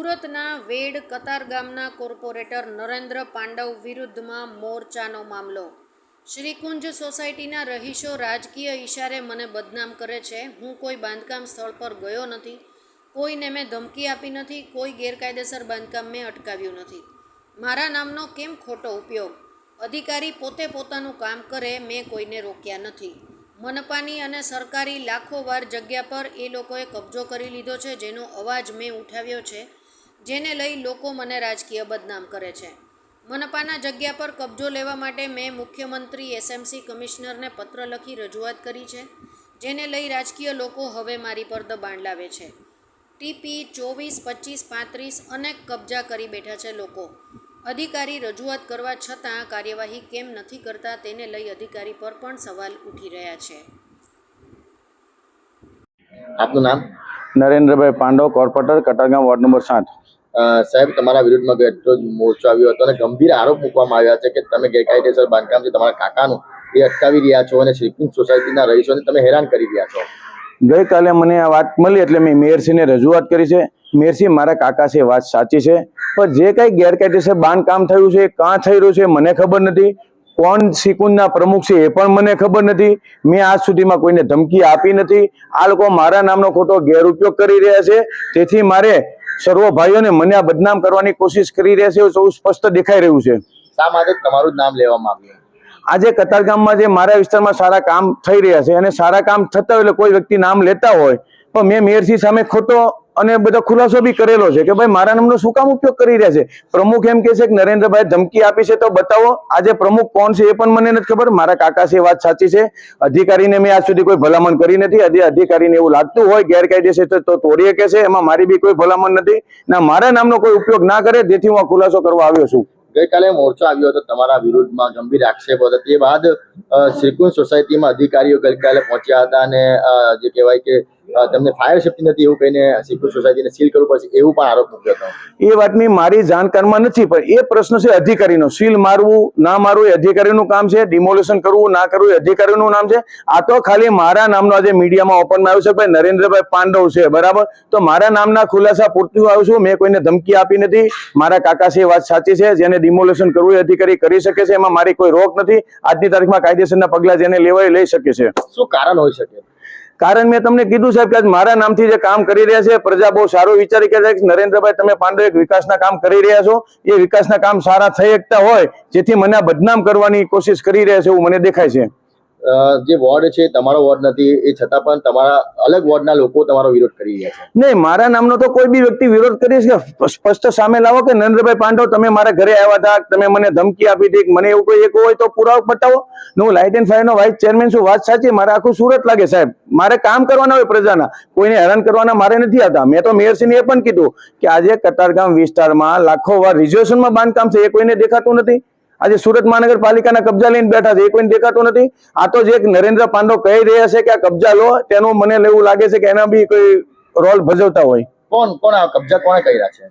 સુરતના વેડ કતાર ગામના કોર્પોરેટર નરેન્દ્ર પાંડવ વિરુદ્ધમાં મોરચાનો મામલો. શ્રીકુંજ સોસાયટીના રહીશો રાજકીય ઈશારે મને બદનામ કરે છે. હું કોઈ બાંધકામ સ્થળ પર ગયો નથી. કોઈને મેં ધમકી આપી નથી. કોઈ ગેરકાયદેસર બાંધકામ મેં અટકાવ્યું નથી. મારા નામનો કેમ ખોટો ઉપયોગ? અધિકારી પોતે પોતાનું કામ કરે, મેં કોઈને રોક્યા નથી. મનપાની અને સરકારી લાખો વાર જગ્યા પર એ લોકોએ કબજો કરી લીધો છે, જેનો અવાજ મેં ઉઠાવ્યો છે. જેને લઈ લોકો મને રાજકીય બદનામ કરે છે. મનપાના જગ્યા પર કબજો લેવા માટે મેં મુખ્યમંત્રી, એસએમસી કમિશનરને પત્ર લખી રજૂઆત કરી છે, જેને લઈ રાજકીય લોકો હવે મારી પર દબાણ લાવે છે. ટીપી ચોવીસ, પચીસ, પાંત્રીસ અનેક કબજા કરી બેઠા છે લોકો. અધિકારી રજૂઆત કરવા છતાં કાર્યવાહી કેમ નથી કરતા તેને લઈ અધિકારી પર પણ સવાલ ઉઠી રહ્યા છે. આપનું નામ? Narendrabhai Pandav corporator Katargam ward number સાત. સાહેબ તમારા વિરુદ્ધમાં ગયો મોરચો આવ્યો હતો અને ગંભીર આરોપ મૂકવામાં આવ્યા છે કે તમે ગેરકાયદેસર બાંધકામ છે તમારા કાકાનું એ અટકાવી રહ્યા છો અને શ્રીકુંજ સોસાયટીના રહીશોને તમે હેરાન કરી રહ્યા છો. ગઈકાલે મને આ વાત મળી એટલે મેં મેયરશ્રીને રજૂઆત કરી છે. મેયરશ્રી મારા કાકા છે વાત સાચી છે. પણ જે કંઈ ગેરકાયદેસર બાંધકામ થયું છે કાં થઈ રહ્યું છે મને ખબર નથી. કોણ શિકુનના પ્રમુખ છે એ પણ મને ખબર નથી. મેં આજ સુધીમાં કોઈને ધમકી આપી નથી. આ લોકો મારા નામનો ખોટો ગેરઉપયોગ કરી રહ્યા છે. તેથી મારે સર્વ ભાઈઓને મને આ બદનામ કરવાની કોશિશ કરી રહ્યા છે એવું સૌ સ્પષ્ટ દેખાઈ રહ્યું છે. શા માટે તમારું નામ લેવામાં આવ્યું? આજે કતારગામમાં જે મારા વિસ્તારમાં સારા કામ થઈ રહ્યા છે અને સારા કામ થતા હોય એટલે કોઈ વ્યક્તિ નામ લેતા હોય પણ મેં મેયરસી સામે ખોટો અને બધો ખુલાસો બી કરેલો છે કે ભાઈ મારા નામનો શું કામ ઉપયોગ કરી રહ્યા છે? પ્રમુખ એમ કે છે કે નરેન્દ્રભાઈ ધમકી આપી છે તો બતાવો, આજે પ્રમુખ કોણ છે એ પણ મને નથી ખબર, મારા કાકા છે વાત સાચી છે. અધિકારીને મેં આજ સુધી કોઈ ભલામણ કરી નથી અધિકારીને એવું લાગતું હોય, ગેરકાયદેસર તો તોડીએ કે છે, એમાં મારી બી કોઈ ભલામણ નથી. ના, મારા નામનો કોઈ ઉપયોગ ના કરે, જેથી હું ખુલાસો કરવા આવ્યો છું. ગઈકાલે મોરચો આવ્યો હતો તમારા વિરુદ્ધમાં ગંભીર આક્ષેપો હતા. તે બાદ શ્રીકુંજ સોસાયટીમાં અધિકારીઓ ગઈકાલે પહોંચ્યા હતા અને જે કહેવાય કે તેમને ફાયર સેફ્ટી નથી એવું કહીને સિક્યુર સોસાયટીને સીલ કરવું પડશે એવું પણ આરોપ મૂક્યો હતો. એ વાતની મારી જાણકારમાં નથી પણ એ પ્રશ્ન છે અધિકારીનો. સીલ મારવું ના મારવું એ અધિકારીનું કામ છે ડિમોલેશન કરવું ના કરવું એ અધિકારીનું નામ છે. આ તો ખાલી મારા નામનો આજે મીડિયામાં ઓપનમાં આવ્યું છે ભાઈ નરેન્દ્રભાઈ પાંડવ છે બરાબર? તો મારા નામના ખુલાસા પૂરતું આવ્યું છું મેં કોઈને ધમકી આપી નથી. મારા કાકાશી વાત સાચી છે જેને ડિમોલેશન કરવું એ અધિકારી કરી શકે છે એમાં મારી કોઈ રોક નથી. આજની તારીખમાં કાયદેસરના પગલાં જેને લેવાય લઈ શકે છે. શું કારણ હોઈ શકે? કારણ મેં તમને કીધું સાહેબ કે મારા નામથી જે કામ કરી રહ્યા છે, પ્રજા બહુ સારું વિચારી કે નરેન્દ્રભાઈ તમે પાંડવ એક વિકાસના કામ કરી રહ્યા છો, એ વિકાસના કામ સારા થઈ શકતા હોય, જેથી મને બદનામ કરવાની કોશિશ કરી રહ્યા છે એવું મને દેખાય છે. જે વોર્ડ છે, તમારો વોર્ડ નથી, એ છતાં પણ તમારા અલગ વોર્ડના લોકો તમારો વિરોધ કરી રહ્યા છે. નહીં, મારા નામનો તો કોઈ બી વ્યક્તિ વિરોધ કરી કે સ્પષ્ટ સામે લાવો કે, નરેન્દ્રભાઈ પાંડવ, તમે મારા ઘરે આવ્યા હતા, તમે મને ધમકી આપી હતી મને એવું કોઈ એક હોય તો પુરાવો બતાવો હું લાઇટ એન્ડ ફાયરનો વાઇસ ચેરમેન છું, વાત સાચી, મારે આખું સુરત લાગે, સાહેબ. મારે કામ કરવાના હોય પ્રજાના. કોઈને હેરાન કરવાના મારે નથી આવતા. મેં તો મેયરશ્રીને એ પણ કીધું કે આજે કતારગામ વિસ્તારમાં લાખો વાર રિઝર્વેશનમાં બાંધકામ છે, એ કોઈને દેખાતું નથી. આજે સુરત મહાનગરપાલિકાના કબજા લઈને બેઠા છે. એ કોઈને દેખાતું નથી. આ તો જે નરેન્દ્ર પાંડવ કહી રહ્યા છે કે આ કબજા લો તેનું મને એવું લાગે છે કે એના બી કોઈ રોલ ભજવતા હોય. કોણ કોણ આ કબજા કોણે કર્યા છે?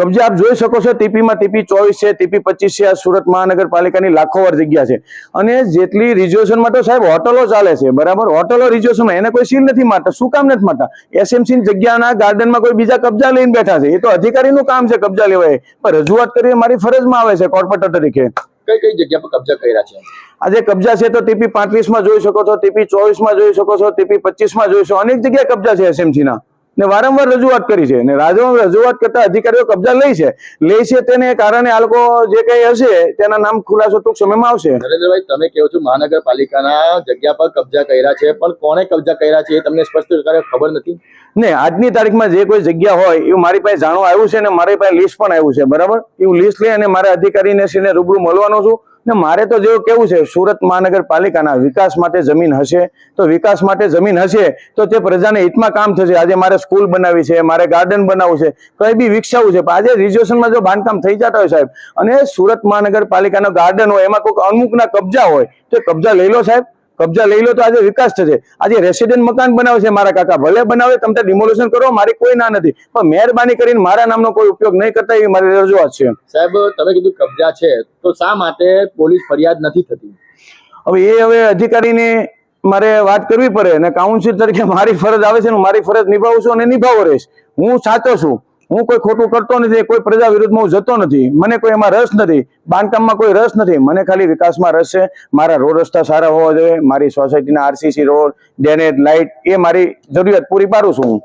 કબજા આપ જોઈ શકો છો ટીપીમાં ટીપી ચોવીસ છે ટીપી પચીસ છે આ સુરત મહાનગરપાલિકાની લાખો વાર જગ્યા છે. અને જેટલી રિઝર્વેશનમાં તો સાહેબ હોટલો ચાલે છે બરાબર? હોટલો રિઝર્વેશનમાં એને કોઈ સીલ નથી મારતા. શું કામ નથી મારતા? એસએમસી જગ્યાના ગાર્ડનમાં કોઈ બીજા કબજા લઈને બેઠા છે. એ તો અધિકારીનું કામ છે કબજા લેવાય. પણ રજૂઆત કરવી એ મારી ફરજમાં આવે છે કોર્પોરેટર તરીકે. કઈ કઈ જગ્યા પર કબજા કર્યા છે? આજે કબજા છે તો ટીપી પાંત્રીસમાં જોઈ શકો છો, ટીપી ચોવીસમાં જોઈ શકો છો, ટીપી પચીસમાં જોઈ શકો અનેક જગ્યાએ કબજા છે એસએમસી ના ને વારંવાર રજૂઆત કરી છે ને રાજ્યમાં રજૂઆત કરતા અધિકારીઓ કબજા લે છે. લે છે તેને કારણે આ લોકો જે કઈ હશે તેના નામ ખુલાસો ટૂંક સમયમાં આવશે. નરેન્દ્રભાઈ તમે કહો છો મહાનગરપાલિકાના જગ્યા પર કબજા કર્યા છે પણ કોણે કબજા કર્યા છે એ તમને સ્પષ્ટ પ્રકારે ખબર નથી? ને આજની તારીખમાં જે કોઈ જગ્યા હોય એવું મારી પાસે જાણવા આવ્યું છે ને મારી પાસે લિસ્ટ પણ આવ્યું છે બરાબર? એવું લિસ્ટ લઈ અને મારા અધિકારીને શ્રીને રૂબરૂ મળવાનો છું. ને મારે તો જેવું કેવું છે, સુરત મહાનગરપાલિકાના વિકાસ માટે જમીન હશે, તો વિકાસ માટે જમીન હશે, તો તે પ્રજાને હિતમાં કામ થશે. આજે મારે સ્કૂલ બનાવી છે, મારે ગાર્ડન બનાવવું છે, કંઈ બી વિકસાવવું છે. પણ આજે રિઝર્વેશનમાં જો બાંધકામ થઈ જતા હોય સાહેબ, અને સુરત મહાનગરપાલિકાનો ગાર્ડન હોય, એમાં કોઈક અમુકના કબજા હોય, તો કબજા લઈ લો સાહેબ. કબજા લઈ લો તો આજે વિકાસ થશે. આજે રેસિડેન્ટ મકાન બનાવે છે મારા કાકા. ભલે બનાવે તમે ડિમોલેશન કરો મારી કોઈ ના નથી. પણ મહેરબાની કરીને મારા નામનો કોઈ ઉપયોગ નહીં કરતા એવી મારી રજૂઆત છે. સાહેબ તમે કીધું કબજા છે. તો શા માટે પોલીસ ફરિયાદ નથી થતી? હવે એ હવે અધિકારીને મારે વાત કરવી પડે અને કાઉન્સિલ તરીકે મારી ફરજ આવે છે હું મારી ફરજ નિભાવું છું અને નિભાવો રહીશ. હું સાચો છું. હું કોઈ ખોટું કરતો નથી, કોઈ પ્રજા વિરુદ્ધમાં હું જતો નથી, મને કોઈ એમાં રસ નથી, બાંધકામમાં કોઈ રસ નથી, મને ખાલી વિકાસમાં રસ છે. મારા રોડ રસ્તા સારા હોવા જોઈએ, મારી સોસાયટીના આરસીસી રોડ ડ્રેનેજ લાઇટ એ મારી જરૂરિયાત પૂરી પાડું છું હું.